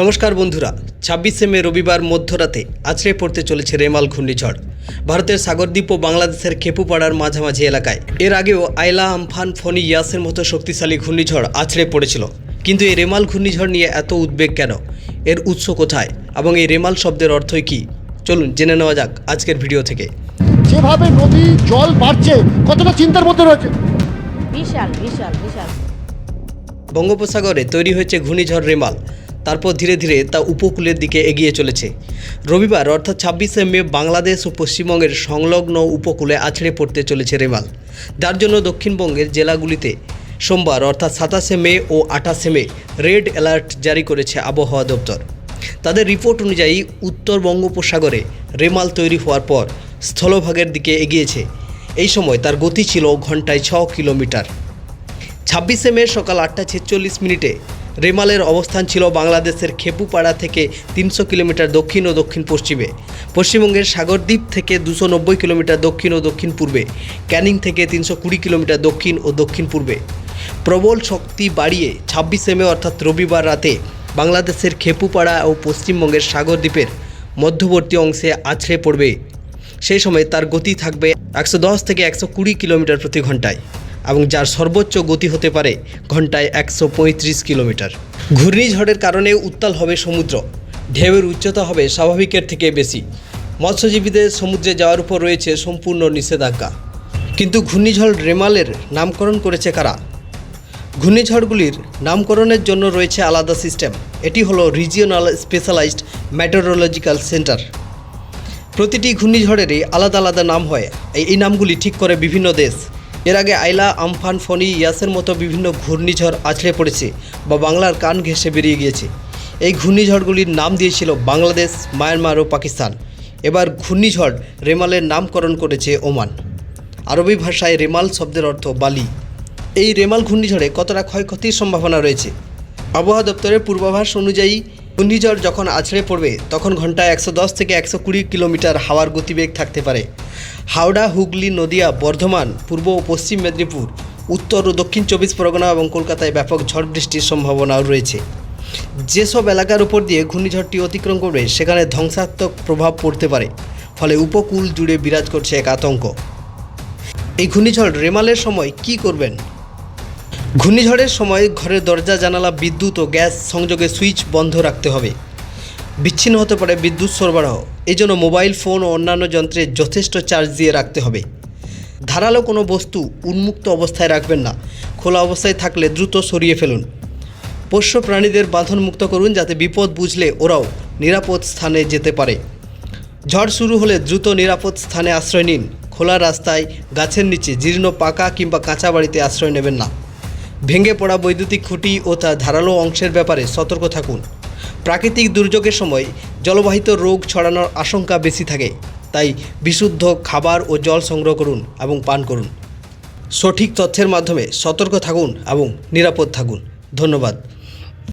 নমস্কার বন্ধুরা ছাব্বিশে মে রবিবার মধ্যরাতে আছড়ে পড়তে চলেছে রেমাল ঘূর্ণিঝড়। ভারতের সাগরদ্বীপ ও বাংলাদেশের খেপুপাড়ার মাঝামাঝি এলাকায়। এর আগেও আইলা আমফান ফনি ইয়াসের মতো শক্তিশালী ঘূর্ণিঝড় আছড়ে পড়েছিল। কিন্তু এই রেমাল ঘূর্ণিঝড় নিয়ে এত উদ্বেগ কেন? এর উৎস কোথায়? এবং এই রেমাল শব্দের অর্থই কী? চলুন জেনে নেওয়া যাক আজকের ভিডিও থেকে। যেভাবে নদী জল বাড়ছে কতটা চিন্তার মধ্যে রয়েছে? বিশাল বিশাল বিশাল। বঙ্গোপসাগরে তৈরি হয়েছে ঘূর্ণিঝড় রেমাল। তারপর ধীরে ধীরে তা উপকূলের দিকে এগিয়ে চলেছে। রবিবার, অর্থাৎ ছাব্বিশে মে, বাংলাদেশ ও পশ্চিমবঙ্গের সংলগ্ন উপকূলে আছড়ে পড়তে চলেছে রেমাল। যার জন্য দক্ষিণবঙ্গের জেলাগুলিতে সোমবার, অর্থাৎ সাতাশে মে ও আঠাশে মে, রেড অ্যালার্ট জারি করেছে আবহাওয়া দপ্তর। তাদের রিপোর্ট অনুযায়ী উত্তর বঙ্গোপসাগরে রেমাল তৈরি হওয়ার পর স্থলভাগের দিকে এগিয়েছে। এই সময় তার গতি ছিল ঘন্টায় ছ কিলোমিটার। ছাব্বিশে মে সকাল আটটা ছেচল্লিশ মিনিটে রেমালের অবস্থান ছিল বাংলাদেশের খেপুপাড়া থেকে তিনশো কিলোমিটার দক্ষিণ ও দক্ষিণ পশ্চিমে। পশ্চিমবঙ্গের সাগরদ্বীপ থেকে দুশো নব্বই কিলোমিটার দক্ষিণ ও দক্ষিণ পূর্বে, ক্যানিং থেকে তিনশো কুড়ি কিলোমিটার দক্ষিণ ও দক্ষিণ পূর্বে। প্রবল শক্তি বাড়িয়ে ছাব্বিশে মে অর্থাৎ রবিবার রাতে বাংলাদেশের খেপুপাড়া ও পশ্চিমবঙ্গের সাগরদ্বীপের মধ্যবর্তী অংশে আছড়ে পড়বে। সেই সময় তার গতি থাকবে একশো দশ থেকে একশো কুড়ি কিলোমিটার প্রতি ঘন্টায়। এবং যার সর্বোচ্চ গতি হতে পারে ঘন্টায় একশো পঁয়ত্রিশ কিলোমিটার। ঘূর্ণিঝড়ের কারণে উত্তাল হবে সমুদ্র। ঢেউয়ের উচ্চতা হবে স্বাভাবিকের থেকে বেশি। মৎস্যজীবীদের সমুদ্রে যাওয়ার উপর রয়েছে সম্পূর্ণ নিষেধাজ্ঞা। কিন্তু ঘূর্ণিঝড় রেমালের নামকরণ করেছে কারা? ঘূর্ণিঝড়গুলির নামকরণের জন্য রয়েছে আলাদা সিস্টেম। এটি হলো রিজিওনাল স্পেশালাইজড মেটেরোলজিক্যাল সেন্টার। প্রতিটি ঘূর্ণিঝড়েরই আলাদা আলাদা নাম হয়। এই নামগুলি ঠিক করে বিভিন্ন দেশ। এর আগে আইলা, আমফান ফনি ইয়াসের মতো বিভিন্ন ঘূর্ণিঝড় আছড়ে পড়েছে বা বাংলার কান ঘেঁষে বেরিয়ে গিয়েছে। এই ঘূর্ণিঝড়গুলির নাম দিয়েছিল বাংলাদেশ, মায়ানমার ও পাকিস্তান। এবার ঘূর্ণিঝড় রেমালের নামকরণ করেছে ওমান। আরবি ভাষায় রেমাল শব্দের অর্থ বালি। এই রেমাল ঘূর্ণিঝড়ে কতটা ক্ষয়ক্ষতির সম্ভাবনা রয়েছে? আবহাওয়া দপ্তরের পূর্বাভাস অনুযায়ী ঘূর্ণিঝড় যখন আছড়ে পড়বে, তখন ঘন্টায় একশো দশ থেকে একশো কুড়ি কিলোমিটার হাওয়ার গতিবেগ থাকতে পারে। হাওড়া, হুগলি, নদিয়া, বর্ধমান, পূর্ব ও পশ্চিম মেদিনীপুর, উত্তর ও দক্ষিণ চব্বিশ পরগনা এবং কলকাতায় ব্যাপক ঝড় বৃষ্টির সম্ভাবনাও রয়েছে। যেসব এলাকার উপর দিয়ে ঘূর্ণিঝড়টি অতিক্রম করবে, সেখানে ধ্বংসাত্মক প্রভাব পড়তে পারে, ফলে উপকূল জুড়ে বিরাজ করছে এক আতঙ্ক। এই ঘূর্ণিঝড় রেমালের সময় কি করবেন? ঘূর্ণিঝড়ের সময় ঘরের দরজা, জানালা, বিদ্যুৎ ও গ্যাস সংযোগে সুইচ বন্ধ রাখতে হবে। বিচ্ছিন্ন হতে পারে বিদ্যুৎ সরবরাহ। এই জন্য মোবাইল ফোন ও অন্যান্য যন্ত্রে যথেষ্ট চার্জ দিয়ে রাখতে হবে। ধারালো কোনো বস্তু উন্মুক্ত অবস্থায় রাখবেন না। খোলা অবস্থায় থাকলে দ্রুত সরিয়ে ফেলুন। পোষ্য প্রাণীদের বাঁধন মুক্ত করুন যাতে বিপদ বুঝলে ওরাও নিরাপদ স্থানে যেতে পারে। ঝড় শুরু হলে দ্রুত নিরাপদ স্থানে আশ্রয় নিন। খোলা রাস্তায় গাছের নিচে জীর্ণ পাকা কিংবা কাঁচা বাড়িতে আশ্রয় নেবেন না। ভেঙে পড়া বৈদ্যুতিক খুঁটি ও তার ধারালো অংশের ব্যাপারে সতর্ক থাকুন। প্রাকৃতিক দুর্যোগের সময় জলবাহিত রোগ ছড়ানোর আশঙ্কা বেশি থাকে, তাই বিশুদ্ধ খাবার ও জল সংগ্রহ করুন এবং পান করুন। সঠিক তথ্যের মাধ্যমে সতর্ক থাকুন এবং নিরাপদ থাকুন। ধন্যবাদ।